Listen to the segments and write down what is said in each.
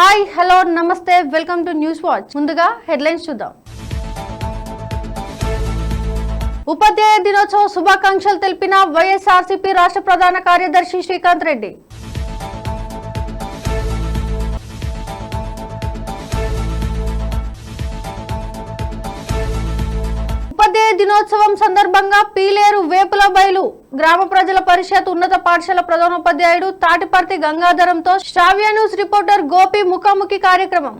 Hi hello namaste welcome to news watch. ముందుగా headlines చూద్దాం. ఉపాధ్యాయ దినోత్సవ శుభాకాంక్షలు తెలిపిన వైఎస్ఆర్సీపీ రాష్ట్ర ప్రధాన కార్యదర్శి శ్రీకాంత్ రెడ్డి. దినోత్సవం సందర్భంగా పీలేరు వేపుల బయలు గ్రామ ప్రజల పరిషత్ ఉన్నత పాఠశాల ప్రధానోపాధ్యాయుడు తాటిపర్తి గంగాధరంతో శ్రావ్య న్యూస్ రిపోర్టర్ గోపి ముఖాముఖి కార్యక్రమం.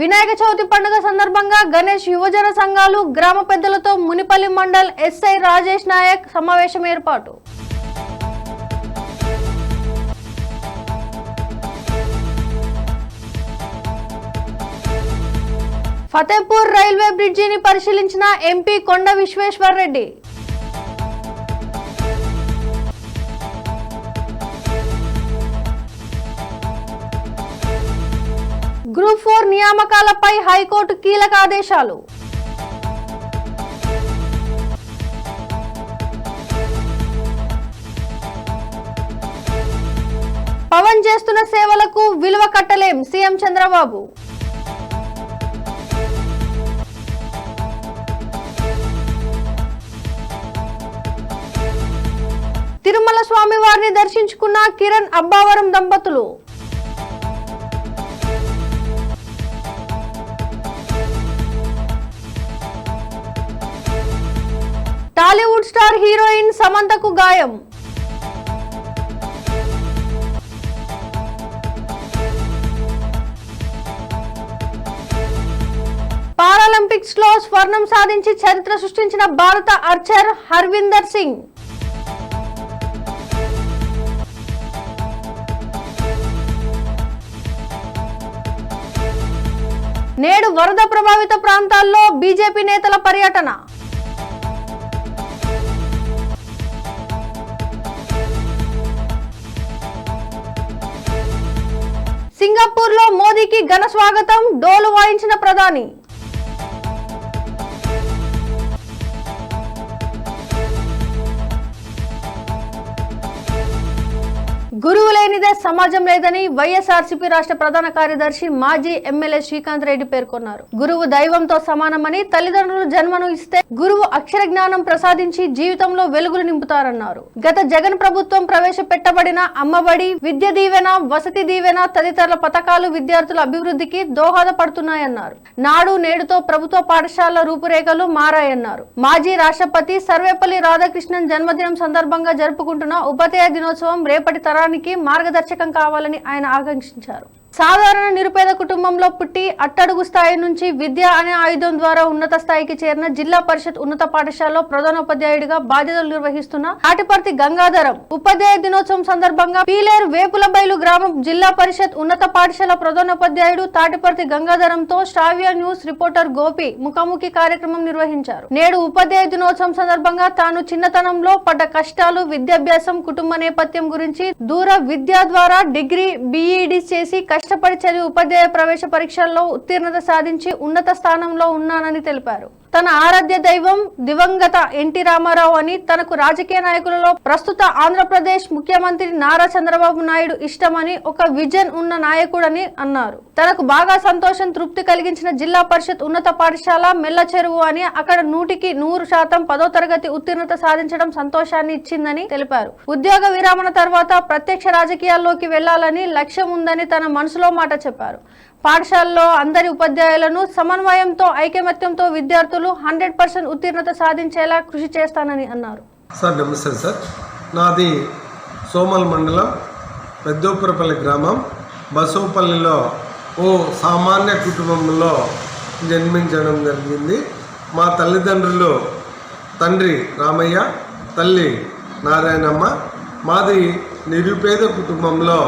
వినాయక చవితి పండుగ సందర్భంగా గణేష్ యువజన సంఘాలు గ్రామ పెద్దలతో మునిపల్లి మండల్ ఎస్ఐ రాజేష్ నాయక్ సమావేశం ఏర్పాటు. ఫతేపూర్ రైల్వే బ్రిడ్జిని పరిశీలించిన MP Konda Vishweshwar Reddy. Group four నియామకాలపై high court కీలక ఆదేశాలు. పవన్ చేస్తున్న సేవలకు విలువ కట్టలేం సీఎం చంద్రబాబు. తిరుమల స్వామి వారిని దర్శించుకున్న కిరణ్ అబ్బావరం దంపతులు. టాలీవుడ్ స్టార్ హీరోయిన్ సమంతకు గాయం. పారాలింపిక్స్లో స్వర్ణం సాధించి చరిత్ర సృష్టించిన భారత అర్చర్ హర్విందర్ సింగ్. నేడు వరద ప్రభావిత ప్రాంతాల్లో బీజేపీ నేతల పర్యటన. సింగపూర్లో మోదీకి ఘన స్వాగతం డోలు వాయించిన ప్రధాని. గురువు లేనిదే సమాజం లేదని వైఎస్ఆర్సీపీ రాష్ట్ర ప్రధాన కార్యదర్శి మాజీ ఎమ్మెల్యే శ్రీకాంత్ రెడ్డి పేర్కొన్నారు. గురువు దైవంతో సమానమని తల్లిదండ్రులు జన్మను ఇస్తే గురువు అక్షర జ్ఞానం ప్రసాదించి జీవితంలో వెలుగులు నింపుతారన్నారు. గత జగన్ ప్రభుత్వం ప్రవేశపెట్టబడిన అమ్మబడి విద్య దీవెన వసతి దీవెన తదితర పథకాలు విద్యార్థుల అభివృద్ధికి దోహదపడుతున్నాయన్నారు. నాడు నేడుతో ప్రభుత్వ పాఠశాలల రూపురేఖలు మారాయన్నారు. మాజీ రాష్ట్రపతి సర్వేపల్లి రాధాకృష్ణన్ జన్మదినం సందర్భంగా జరుపుకుంటున్న ఉపాధ్యాయ దినోత్సవం రేపటి తరానికి మార్గదర్శకం కావాలని ఆయన ఆకాంక్షించారు. సాధారణ నిరుపేద కుటుంబంలో పుట్టి అట్టడుగు స్థాయి నుంచి విద్య అనే ఆయుధం ద్వారా ఉన్నత స్థాయికి చేరిన జిల్లా పరిషత్ ఉన్నత పాఠశాలలో ప్రధానోపాధ్యాయుడిగా బాధ్యతలు నిర్వహిస్తున్న ఆటిపర్తి గంగాధరం ఉపాధ్యాయ దినోత్సవం సందర్భంగా పీలేరు వేపులబైలు గ్రామం జిల్లా పరిషత్ ఉన్నత పాఠశాల ప్రధానోపాధ్యాయుడు తాటిపర్తి గంగాధరంతో శ్రావ్య న్యూస్ రిపోర్టర్ గోపి ముఖాముఖి కార్యక్రమం నిర్వహించారు. నేడు ఉపాధ్యాయ దినోత్సవం సందర్భంగా తాను చిన్నతనంలో పడ్డ కష్టాలు విద్యాభ్యాసం కుటుంబ నేపథ్యం గురించి దూర విద్య ద్వారా డిగ్రీ బీఈడి చేసి కష్టపడి చదివి ఉపాధ్యాయ ప్రవేశ పరీక్షల్లో ఉత్తీర్ణత సాధించి ఉన్నత స్థానంలో ఉన్నానని తెలిపారు. తన ఆరాధ్య దైవం దివంగత ఎన్టీ రామారావు అని తనకు రాజకీయ నాయకులలో ప్రస్తుత ఆంధ్రప్రదేశ్ ముఖ్యమంత్రి నారా చంద్రబాబు నాయుడు ఇష్టమని ఒక విజన్ ఉన్న నాయకుడని అన్నారు. తనకు బాగా సంతోషం తృప్తి కలిగించిన జిల్లా పరిషత్ ఉన్నత పాఠశాల మెల్ల చెరువు అని అక్కడ నూటికి నూరు శాతం పదో తరగతి ఉత్తీర్ణత సాధించడం సంతోషాన్ని ఇచ్చిందని తెలిపారు. ఉద్యోగ విరమణ తర్వాత ప్రత్యక్ష రాజకీయాల్లోకి వెళ్ళాలని లక్ష్యం ఉందని తన మనసులో మాట చెప్పారు. పాఠశాలలో అందరి ఉపాధ్యాయులను సమన్వయంతో ఐకమత్యంతో విద్యార్థులు హండ్రెడ్ పర్సెంట్ ఉత్తీర్ణత సాధించేలా కృషి చేస్తానని అన్నారు. సార్ నమస్తే సార్. నాది సోమల్ మండలం పెద్దోపురపల్లి గ్రామం. బసోపల్లిలో ఓ సామాన్య కుటుంబంలో జన్మించడం జరిగింది. మా తల్లిదండ్రులు తండ్రి రామయ్య తల్లి నారాయణమ్మ. మాది నిరుపేద కుటుంబంలో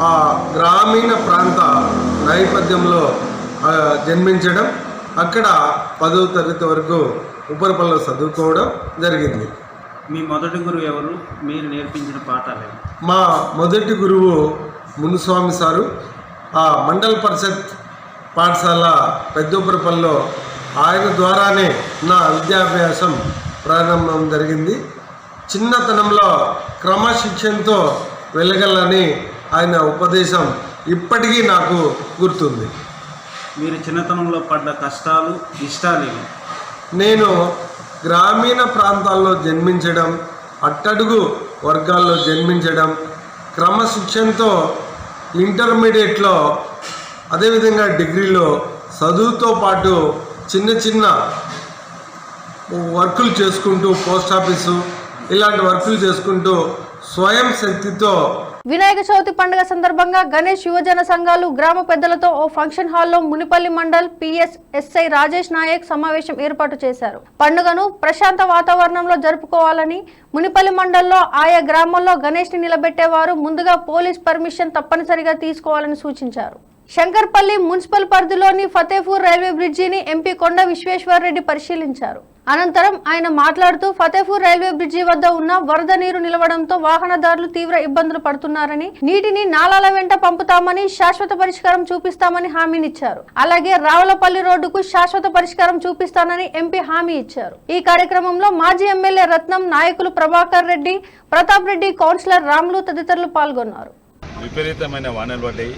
ఆ గ్రామీణ ప్రాంత నేపథ్యంలో జన్మించడం అక్కడ పదవ తరగతి వరకు ఉపరిపల్లిలో చదువుకోవడం జరిగింది. మీ మొదటి గురువు ఎవరు? మీరు నేర్పించిన పాఠాలు? మా మొదటి గురువు మునుస్వామి సారు. ఆ మండల పరిషత్ పాఠశాల పెద్దోపురపల్లిలో ఆయన ద్వారానే నా విద్యాభ్యాసం ప్రారంభం జరిగింది. చిన్నతనంలో క్రమశిక్షణతో వెళ్ళగలని ఆయన ఉపదేశం ఇప్పటికీ నాకు గుర్తుంది. మీరు చిన్నతనంలో పడ్డ కష్టాలు ఇష్టాలేవి నేను గ్రామీణ ప్రాంతాల్లో జన్మించడం అట్టడుగు వర్గాల్లో జన్మించడం క్రమశిక్షణతో ఇంటర్మీడియట్లో అదేవిధంగా డిగ్రీలో చదువుతో పాటు చిన్న చిన్న వర్కులు చేసుకుంటూ పోస్ట్ ఆఫీసు ఇలాంటి వర్కులు చేసుకుంటూ స్వయం శక్తితో వినాయక చవితి పండుగ సందర్భంగా గణేష్ యువజన సంఘాలు గ్రామ పెద్దలతో ఓ ఫంక్షన్ హాల్లో మునిపల్లి మండల్ పిఎస్ ఎస్ఐ రాజేష్ నాయక్ సమావేశం ఏర్పాటు చేశారు. పండుగను ప్రశాంత వాతావరణంలో జరుపుకోవాలని మునిపల్లి మండల్లో ఆయా గ్రామాల్లో గణేష్ని నిలబెట్టేవారు ముందుగా పోలీస్ పర్మిషన్ తప్పనిసరిగా తీసుకోవాలని సూచించారు. శంకర్పల్లి మున్సిపల్ పరిధిలోని ఫతేపూర్ రైల్వే బ్రిడ్జిని ఎంపీ కొండ విశ్వేశ్వరరెడ్డి పరిశీలించారు. అనంతరం ఆయన మాట్లాడుతూ ఫతేపూర్ రైల్వే బ్రిడ్జి వద్ద ఉన్న వరద నీరు నిలవడంతో వాహనదారులు తీవ్ర ఇబ్బందులు పడుతున్నారని నీటిని నాలాల వెంట పంపుతామని శాశ్వత పరిష్కారం చూపిస్తామని హామీనిచ్చారు. అలాగే రావులపల్లి రోడ్డుకు శాశ్వత పరిష్కారం చూపిస్తానని ఎంపీ హామీ ఇచ్చారు. ఈ కార్యక్రమంలో మాజీ ఎమ్మెల్యే రత్నం నాయకులు ప్రభాకర్ రెడ్డి ప్రతాప్ రెడ్డి కౌన్సిలర్ రాములు తదితరులు పాల్గొన్నారు. విపరీతమైన వానలు పడ్డాయి.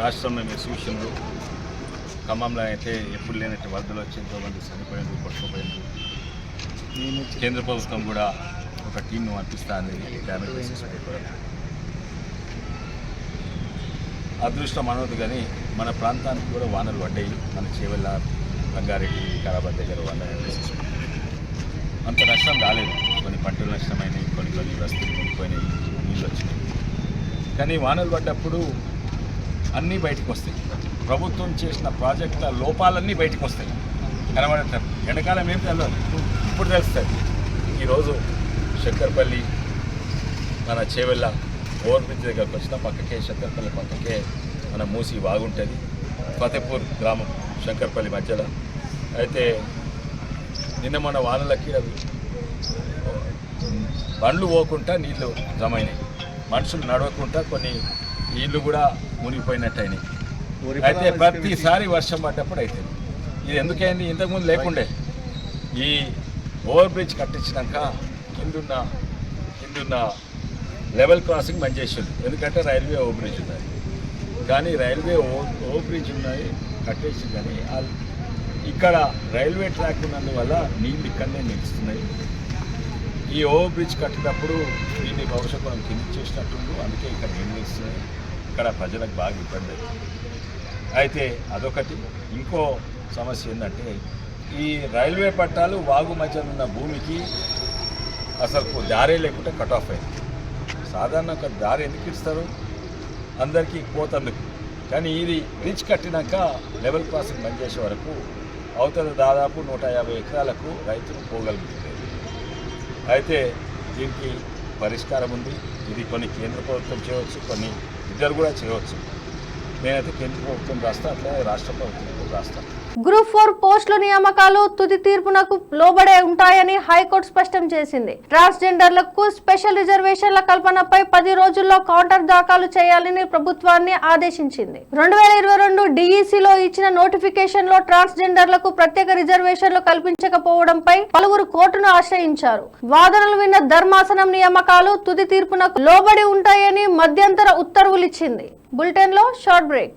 రాష్ట్రంలో ఖమ్మంలో అయితే ఎప్పుడు లేనట్టు వరదలు వచ్చి ఎంతోమంది చనిపోయింది కొట్టుకుపోయింది కేంద్ర ప్రభుత్వం కూడా ఒక టీంను పంపిస్తా అనేది డ్యామేజ్ అదృష్టం అనవద్దు కానీ మన ప్రాంతానికి కూడా వానలు పడ్డాయి. మన చేవెళ్ళ రంగారెడ్డి వికారాబాద్ దగ్గర వానలు అంత నష్టం రాలేదు. కొన్ని పంటలు నష్టమైనవి కొన్ని కొన్ని వస్తువులు కొనుక్కోయినాయి నీళ్ళు వచ్చినాయి. కానీ వానలు పడ్డప్పుడు అన్నీ బయటకు వస్తాయి. ప్రభుత్వం చేసిన ప్రాజెక్టుల లోపాలన్నీ బయటకు వస్తాయి. కనబడతారు ఎండాకాలం ఏం తెలియదు ఇప్పుడు తెలుస్తుంది ఈరోజు శంకర్పల్లి మన చేవెళ్ళ ఓవర్ బ్రిడ్జ్ దగ్గరకు వచ్చిన పక్కకే శంకర్పల్లి పక్కకే మన మూసి బాగుంటుంది ఫతేపూర్ గ్రామం శంకర్పల్లి మధ్యలో. అయితే నిన్న మన వానలకి అవి బండ్లు పోకుండా నీళ్ళు జమ అయినాయి. మనుషులు నడవకుండా కొన్ని నీళ్ళు కూడా మునిగిపోయినట్టు అయినాయి అయితే ప్రతిసారి వర్షం పడ్డప్పుడు అవుతుంది ఇది ఎందుకైంది? ఇంతకుముందు లేకుండే. ఈ ఓవర్ బ్రిడ్జ్ కట్టించినాక కిందున్న కిందున్న లెవెల్ క్రాసింగ్ బంద్ చేసిండు ఎందుకంటే రైల్వే ఓవర్ బ్రిడ్జ్ ఉన్నది. కానీ రైల్వే ఓవర్ బ్రిడ్జ్ ఉన్నది కట్టేసి కానీ ఇక్కడ రైల్వే ట్రాక్ ఉన్నందువల్ల నీళ్ళు ఇక్కడనే నిలుస్తున్నాయి. ఈ ఓవర్ బ్రిడ్జ్ కట్టినప్పుడు దీన్ని బహుశా మనం కింది చేసినట్టుండు. అందుకే ఇక్కడ నీళ్ళు నిలుస్తున్నాయి. ఇక్కడ ప్రజలకు బాగా ఇబ్బంది అవుతుంది. అయితే అదొకటి. ఇంకో సమస్య ఏంటంటే ఈ రైల్వే పట్టాలు వాగు మధ్యలో ఉన్న భూమికి అసలు దారే లేకుంటే కట్ ఆఫ్ అయింది సాధారణ ఒక దారి ఎందుకు ఇస్తారు? అందరికీ పోతందుకు కానీ ఇది బ్రిడ్జ్ కట్టినాక లెవెల్ క్రాసింగ్ బంద్ చేసే వరకు అవతల దాదాపు నూట యాభై ఎకరాలకు రైతులు పోగలుగుతుంది అయితే దీనికి పరిష్కారం ఉంది. ఇది కొన్ని కేంద్ర ప్రభుత్వం చేయవచ్చు కొన్ని ఇద్దరు కూడా చేయవచ్చు. నేనైతే కేంద్ర ప్రభుత్వం రాస్తా? అట్లా రాష్ట్ర ప్రభుత్వం గ్రూప్ ఫోర్ పోస్టుల నియామకాలు తుది తీర్పునకు లోబడే ఉంటాయని హైకోర్టు స్పష్టం చేసింది. ట్రాన్స్జెండర్లకు స్పెషల్ రిజర్వేషన్ల కల్పనపై పది రోజుల్లో కౌంటర్ దాఖలు చేయాలని ప్రభుత్వాన్ని ఆదేశించింది. రెండు వేల ఇరవై రెండు డిఈసిలో ఇచ్చిన నోటిఫికేషన్లో ట్రాన్స్జెండర్లకు ప్రత్యేక రిజర్వేషన్లు కల్పించకపోవడంపై పలువురు కోర్టును ఆశ్రయించారు. వాదనలు విన్న ధర్మాసనం నియామకాలు తుది తీర్పునకు లోబడి ఉంటాయని మధ్యంతర ఉత్తర్వులిచ్చింది. బులెటిన్లో షార్ట్ బ్రేక్.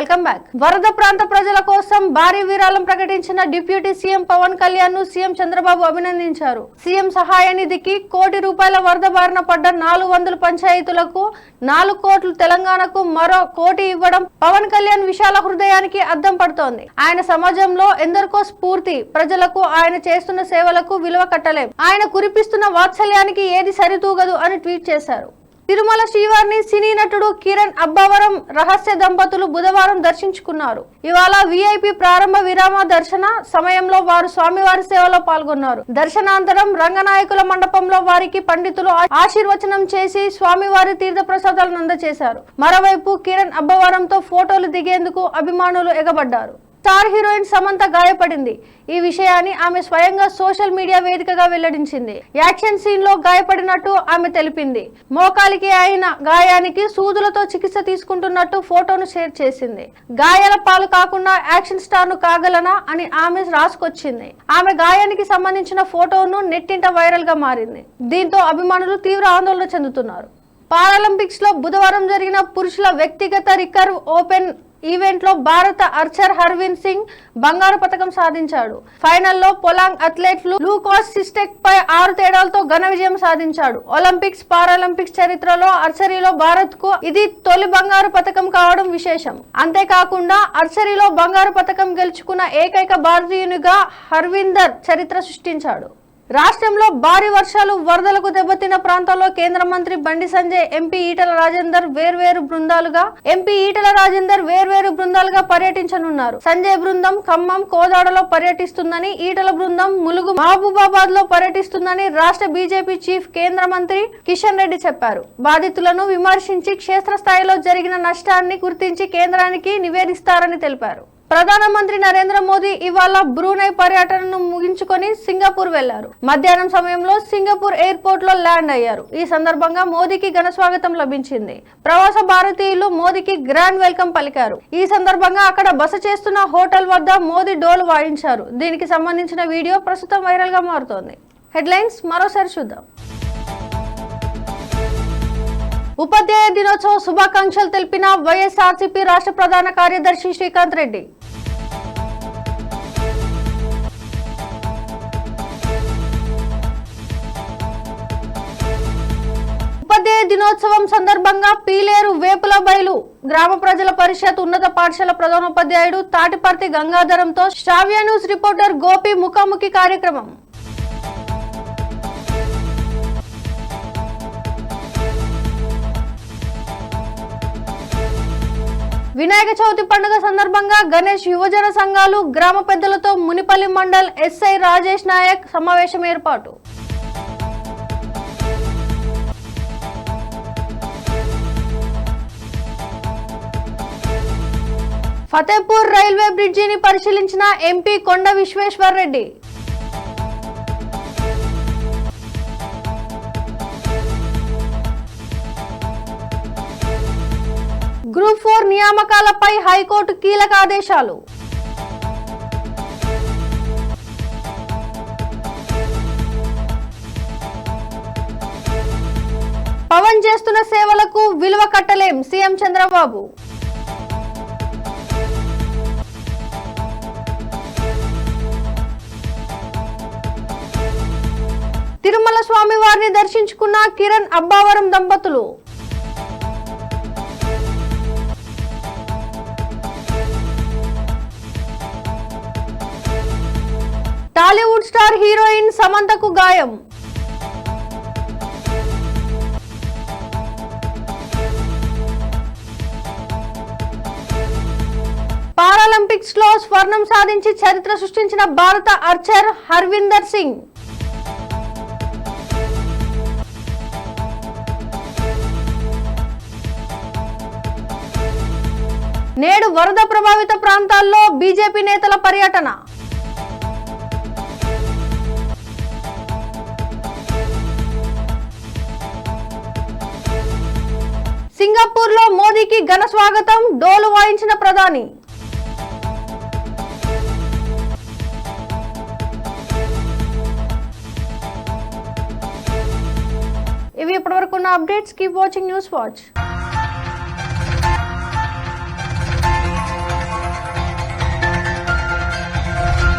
Welcome back. వరద ప్రాంత ప్రజల కోసం భారీ విరాళం ప్రకటించిన డిప్యూటీ సీఎం పవన్ కళ్యాణ్ను సీఎం చంద్రబాబు అభినందించారు. సీఎం సహాయ నిధికి కోటి రూపాయల వరద బారిన పడ్డ నాలుగు వందల పంచాయతీలకు నాలుగు కోట్లు తెలంగాణకు మరో కోటి ఇవ్వడం పవన్ కళ్యాణ్ విశాల హృదయానికి అద్దం పడుతోంది. ఆయన సమాజంలో ఎందరికో స్ఫూర్తి ప్రజలకు ఆయన చేస్తున్న సేవలకు విలువ కట్టలేం. ఆయన కురిపిస్తున్న వాత్సల్యానికి ఏది సరితూగదు అని ట్వీట్ చేశారు. తిరుమల శ్రీవారిని సినీ నటుడు కిరణ్ అబ్బవరం రహస్య దంపతులు బుధవారం దర్శించుకున్నారు. ఇవాళ విఐపి ప్రారంభ విరామ దర్శన సమయంలో వారు స్వామివారి సేవలో పాల్గొన్నారు. దర్శనాంతరం రంగనాయకుల మండపంలో వారికి పండితులు ఆశీర్వచనం చేసి స్వామివారి తీర్థ ప్రసాదాలను అందజేశారు. మరోవైపు కిరణ్ అబ్బవరంతో ఫోటోలు దిగేందుకు అభిమానులు ఎగబడ్డారు. స్టార్ హీరోయిన్ సమంత గాయపడింది. ఈ విషయాన్ని ఆమె స్వయంగా సోషల్ మీడియా వేదికగా వెల్లడించింది. యాక్షన్ సీన్లో గాయపడినట్టు ఆమె తెలిపింది. మోకాలికి అయిన గాయానికి సూదులతో చికిత్స తీసుకుంటున్నట్టు ఫోటోను షేర్ చేసింది. గాయాల పాలు కాకుండా యాక్షన్ స్టార్ను కాగలనా అని ఆమె రాసుకొచ్చింది. ఆమె గాయానికి సంబంధించిన ఫోటోను నెట్టింట వైరల్గా మారింది. దీంతో అభిమానులు తీవ్ర ఆందోళన చెందుతున్నారు. పారాలింపిక్స్లో బుధవారం జరిగిన పురుషుల వ్యక్తిగత రికర్వ్ ఓపెన్ ఈవెంట్లో భారత అర్చర్ హర్విన్ సింగ్ బంగారు పథకం సాధించాడు. ఫైనల్లో పొలాంగ్ అథ్లెట్లు లూకాస్ సిస్టెక్ పై ఆరు తేడాలతో ఘన విజయం సాధించాడు. ఒలింపిక్స్ పారాలింపిక్స్ చరిత్రలో అర్చరీలో భారత్కు ఇది తొలి బంగారు పథకం కావడం విశేషం. అంతేకాకుండా అర్చరీలో బంగారు పథకం గెలుచుకున్న ఏకైక భారతీయునిగా హర్విందర్ చరిత్ర సృష్టించాడు. రాష్ట్రంలో భారీ వర్షాలు వరదలకు దెబ్బతిన్న ప్రాంతాల్లో కేంద్ర మంత్రి బండి సంజయ్ ఎంపీ ఈటల రాజేందర్ వేర్వేరు బృందాలుగా ఎంపీ ఈటల రాజేందర్ వేర్వేరు బృందాలుగా పర్యటించనున్నారు. సంజయ్ బృందం ఖమ్మం కోదాడలో పర్యటిస్తుందని ఈటల బృందం ములుగు మహబూబాబాద్లో పర్యటిస్తుందని రాష్ట్ర బీజేపీ చీఫ్ కేంద్ర మంత్రి కిషన్ రెడ్డి చెప్పారు. బాధితులను విమర్శించి క్షేత్రస్థాయిలో జరిగిన నష్టాన్ని గుర్తించి కేంద్రానికి నివేదిస్తారని తెలిపారు. ప్రధానమంత్రి నరేంద్ర మోదీ ఇవాళ బ్రూనై పర్యటనను ముగించుకొని సింగపూర్ వెళ్ళారు. మధ్యాహ్నం సమయంలో సింగపూర్ ఎయిర్పోర్ట్లో ల్యాండ్ అయ్యారు. ఈ సందర్భంగా మోదీకి ఘన స్వాగతం లభించింది. ప్రవాస భారతీయులు మోదీకి గ్రాండ్ వెల్కమ్ పలికారు. ఈ సందర్భంగా అక్కడ బస చేస్తున్న హోటల్ వద్ద మోదీ డోలు వాయించారు. దీనికి సంబంధించిన వీడియో ప్రస్తుతం వైరల్గా మారుతోంది. హెడ్లైన్స్ మరోసారి చూద్దాం. ఉపాధ్యాయ దినోత్సవ శుభాకాంక్షలు తెలిపిన వైఎస్ఆర్సీపీ రాష్ట్ర ప్రధాన కార్యదర్శి శ్రీకాంత్ రెడ్డి. దినోత్సవం సందర్భంగా పీలేరు వేపుల బయలు గ్రామ ప్రజల పరిషత్ ఉన్నత పాఠశాల ప్రధానోపాధ్యాయుడు తాటిపర్తి గంగాధరంతో శ్రావ్య న్యూస్ రిపోర్టర్ గోపి ముఖాముఖి కార్యక్రమం. వినాయక చవితి పండుగ సందర్భంగా గణేష్ యువజన సంఘాలు గ్రామ పెద్దలతో మునిపల్లి మండల్ ఎస్ఐ రాజేష్ నాయక్ సమావేశం ఏర్పాటు. ఫతేపూర్ రైల్వే బ్రిడ్జిని పరిశీలించిన MP Konda Vishweshwar Reddy. Group four నియామకాలపై high court కీలక ఆదేశాలు. పవన్ చేస్తున్న సేవలకు విలువ కట్టలేం సీఎం చంద్రబాబు. తిరుమల స్వామి వారిని దర్శించుకున్న కిరణ్ అబ్బావరం దంపతులు. టాలీవుడ్ స్టార్ హీరోయిన్ సమంతకు గాయం. పారాలింపిక్స్లో స్వర్ణం సాధించి చరిత్ర సృష్టించిన భారత అర్చర్ హర్విందర్ సింగ్. నేడు వరద ప్రభావిత ప్రాంతాల్లో బీజేపీ నేతల పర్యటన. సింగపూర్లో మోదీకి ఘన స్వాగతం డోలు వాయించిన ప్రధాని. ఇవి ఇప్పటివరకు ఉన్న updates. Keep watching news watch